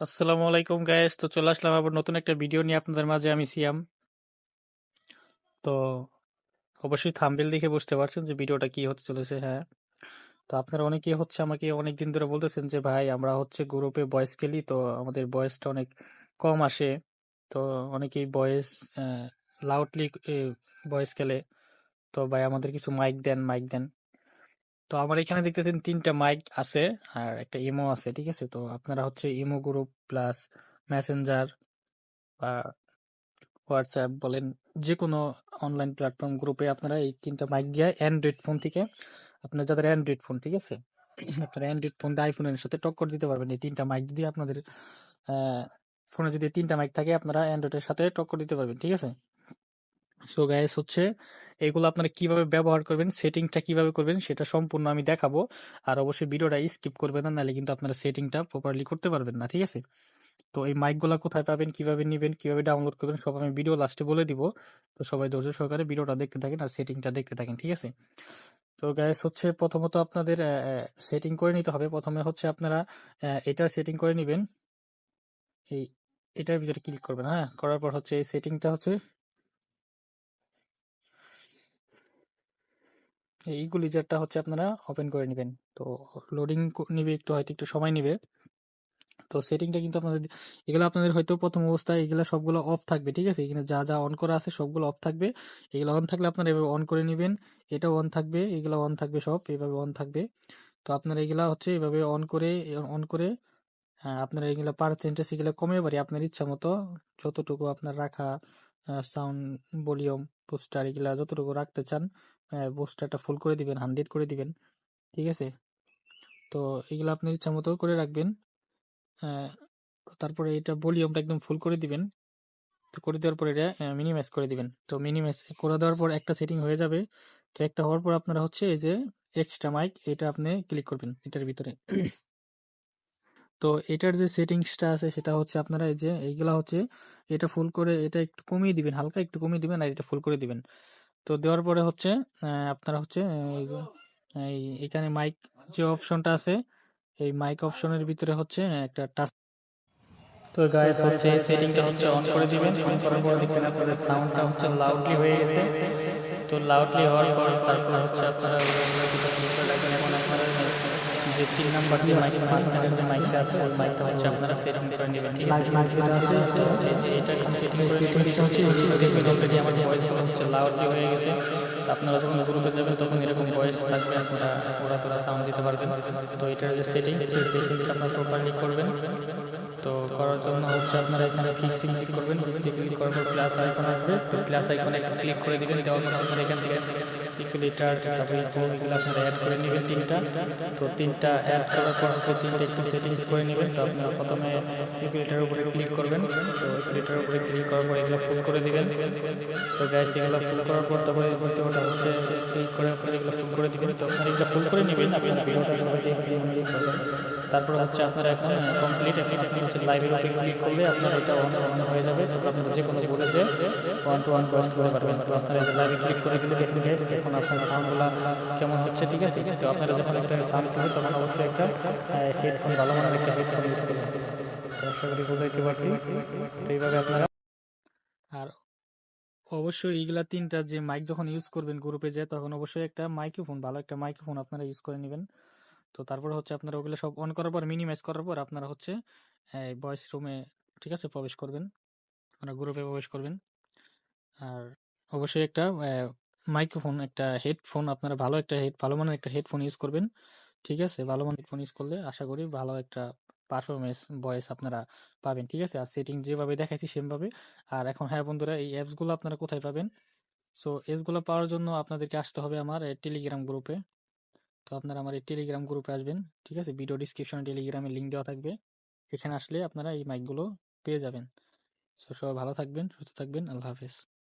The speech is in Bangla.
আসসালামু আলাইকুম গায়েস তো চলে আসলাম আবার নতুন একটা ভিডিও নিয়ে আপনাদের মাঝে, আমি সিয়াম। তো অবশ্যই থাম্বনেল দেখে বুঝতে পারছেন যে ভিডিওটা কি হতে চলেছে হ্যাঁ। তো আপনারা অনেকেই হচ্ছে আমাকে অনেক দিন ধরে বলতেছেন যে, ভাই, আমরা হচ্ছে গ্রুপে ভয়েস খেলি। তো আমাদের ভয়েসটা অনেক কম আসে। তো অনেকেই ভয়েস লাউডলি ভয়েস খেলে। তো ভাই, আমাদের কিছু মাইক দেন মাইক দেন। তো আমার এখানে দেখতেছেন তিনটা মাইক আছে আর একটা ইমো আছে ঠিক আছে? তো আপনারা হচ্ছে ইমো গ্রুপ প্লাস মেসেঞ্জার বা হোয়াটসঅ্যাপ বলেন যে কোনো অনলাইন প্ল্যাটফর্ম গ্রুপে আপনারা এই তিনটা মাইক দিয়ে অ্যান্ড্রয়েড ফোন থেকে আপনার যাদের অ্যান্ড্রয়েড ফোন ঠিক আছে? আপনার অ্যান্ড্রয়েড ফোন দিয়ে আইফোনের সাথে টক্কর দিতে পারবেন। এই তিনটা মাইক দিয়ে আপনাদের ফোনে যদি তিনটা মাইক থাকে আপনারা অ্যান্ড্রয়েডের সাথে টক্কর দিতে পারবেন ঠিক আছে? সো গাইস হচ্ছে এগুলো আপনারা কীভাবে ব্যবহার করবেন, সেটিংটা কীভাবে করবেন, সেটা সম্পূর্ণ আমি দেখাবো। আর অবশ্যই ভিডিওটা স্কিপ করবেন না, নাহলে কিন্তু আপনারা সেটিংটা প্রপারলি করতে পারবেন না, ঠিক আছে? তো এই মাইকগুলো কোথায় পাবেন, কীভাবে নেবেন, কীভাবে ডাউনলোড করবেন, সব আমি ভিডিও লাস্টে বলে দিব। তো সবাই ধৈর্য সহকারে ভিডিওটা দেখতে থাকেন আর সেটিংটা দেখতে থাকেন, ঠিক আছে? তো গ্যাস হচ্ছে প্রথমত আপনাদের সেটিং করে নিতে হবে। প্রথমে হচ্ছে আপনারা এটার সেটিং করে নেবেন। এই, এটার ভিতরে ক্লিক করবেন হ্যাঁ? করার পর হচ্ছে এই সেটিংটা হচ্ছে এইগুলি যেটা হচ্ছে আপনারা ওপেন করে নেবেন। তো লোডিং নিবে একটু হয়তো একটু সময় নিবে। তো সেটিংটা কিন্তু আপনাদের এগুলো আপনাদের হয়তো প্রথম অবস্থায় এগুলো সবগুলো অফ থাকবে, ঠিক আছে? এখানে যা যা অন করা আছে সবগুলো অফ থাকবে। এগুলো অন থাকলে আপনারা এভাবে অন করে নেবেন। এটাও অন থাকবে, এগুলো অন থাকবে সব, এভাবে অন থাকবে। তো আপনারা এগুলা হচ্ছে এভাবে অন করে অন করে আপনারা এগুলো পার্সেন্টেজ এগুলো কমে পারি আপনার ইচ্ছা মতো যতটুকু আপনার রাখা সাউন্ড ভলিউম পোস্টার এগুলা যতটুকু রাখতে চান পোস্টারটা ফুল করে দিবেন হান্ড্রেড করে দিবেন, ঠিক আছে? তো এগুলো আপনার ইচ্ছা মতো করে রাখবেন। তারপরে এটা ভলিউমটা একদম ফুল করে দিবেন। তো করে দেওয়ার পর এটা মিনিমাইজ করে দিবেন। তো মিনিমাইজ করে দেওয়ার পর একটা সেটিং হয়ে যাবে। তো একটা হওয়ার পর আপনারা হচ্ছে এই যে এক্সট্রা মাইক এটা আপনি ক্লিক করবেন এটার ভিতরে। তো এটার যে সেটিংসটা আছে সেটা হচ্ছে আপনারা এই যে, এইগুলা হচ্ছে এটা ফুল করে এটা একটু কমিয়ে দিবেন, হালকা একটু কমিয়ে দিবেন আর এটা ফুল করে দিবেন। তো দেওয়ার পরে হচ্ছে আপনারা হচ্ছে এই এখানে মাইক যে অপশনটা আছে এই মাইক অপশনের ভিতরে হচ্ছে একটা টাচ তো গাইস হচ্ছে সেটিংটা হচ্ছে অন করে দিবেন অন করার পর দেখবেন আপনাদের সাউন্ডটা হচ্ছে লাউডলি হয়ে গেছে তো লাউডলি হওয়ার পর তারপর হচ্ছে আপনারা যে তিন নাম্বার যে মাইক মাঝখানের যে মাইকটা আছে ওই মাইকটা হচ্ছে আপনারা সেটিং করে নেবেন ঠিক আছে মাইক আছে এটা দেখবেন অলরেডি আমার হয়ে গেছে আপনারা যখন গ্রুপে যাবেন তখন এরকম ভয়েস থাকবে আপনারা ওরা সাউন্ড দিতে পারবেন তো এটার যে সেটিং সেটিংটা আপনারা প্রপারলি করবেন তো করার জন্য হচ্ছে আপনারা এখানে ফিক্সিং করবেন ফিক্সিং করার পর প্লাস আসবে প্লাস আইকনে ক্লিক করে দিবেন, দেওয়ার পর আপনারা এখান থেকে ইকুইলিটার তারপরে এগুলো আপনারা অ্যাড করে নেবেন তিনটা তো তিনটা অ্যাড করার পর হচ্ছে তিনটা একটু সেটিংস করে নেবেন তো আপনারা প্রথমে ইকুইলিটার উপরে ক্লিক করবেন তো ইকুইলিটার উপরে ক্লিক করার পর এগুলো ফুল করে দিবেন তো গ্যাস এগুলো ফুল করার পর তারপরে ওটা হচ্ছে ক্লিক করার পর এগুলো ফুল করে দিবেন তো আপনারা এগুলো ফুল করে নেবেন আপনারা ভিডিওটা সবাই তারপর হচ্ছে আপনারা এখন কমপ্লিট আপনি হচ্ছে উপরে ক্লিক করলে আপনার এটা অন অন হয়ে যাবে তারপর আপনারা যে কোনো বলে যে ওয়ান টু ওয়ান ভয়েস করতে পারবেন আপনারা লাইভে ক্লিক করে দিলে দেখুন গ্যাস এখন আপনার সাউন্ডগুলো কেমন হচ্ছে? ঠিক আছে? তো আপনারা যখন একটা সাউন্ড শুনবেন, তখন অবশ্যই একটা হেডফোন ভালো মানের একটা হেডফোন ইউজ করবেন। আশা করি বোঝাইতে পারছি। এইভাবে আপনারা আর অবশ্যই এইগুলা তিনটা যে মাইক যখন ইউজ করবেন গ্রুপে যায়, তখন অবশ্যই একটা মাইক্রোফোন ভালো একটা মাইক্রোফোন আপনারা ইউজ করে নেবেন। তো তারপর হচ্ছে আপনারা ওগুলো সব অন করার পর মিনিমাইজ করার পর আপনারা হচ্ছে ভয়েস রুমে ঠিক আছে? প্রবেশ করবেন। আপনারা গ্রুপে প্রবেশ করবেন। আর অবশ্যই একটা মাইক্রোফোন, একটা হেডফোন, আপনারা ভালো একটা হেড, ভালো মানের একটা হেডফোন ইউজ করবেন, ঠিক আছে? ভালো মানের হেডফোন ইউজ করলে আশা করি ভালো একটা পারফরমেন্স ভয়েস আপনারা পাবেন, ঠিক আছে? আর সেটিং যেভাবে দেখাইছি সেভাবে। আর এখন হ্যাঁ বন্ধুরা, এই অ্যাপসগুলো আপনারা কোথায় পাবেন? সো অ্যাপসগুলো পাওয়ার জন্য আপনাদেরকে আসতে হবে আমার টেলিগ্রাম গ্রুপে তো আপনারা আমার এই টেলিগ্রাম গ্রুপে আসবেন, ঠিক আছে? ভিডিও ডিসক্রিপশনে টেলিগ্রামে লিঙ্ক দেওয়া থাকবে। এখানে আসলে আপনারা এই মাইকগুলো পেয়ে যাবেন। সো সবাই ভালো থাকবেন, সুস্থ থাকবেন, আল্লাহ হাফেজ।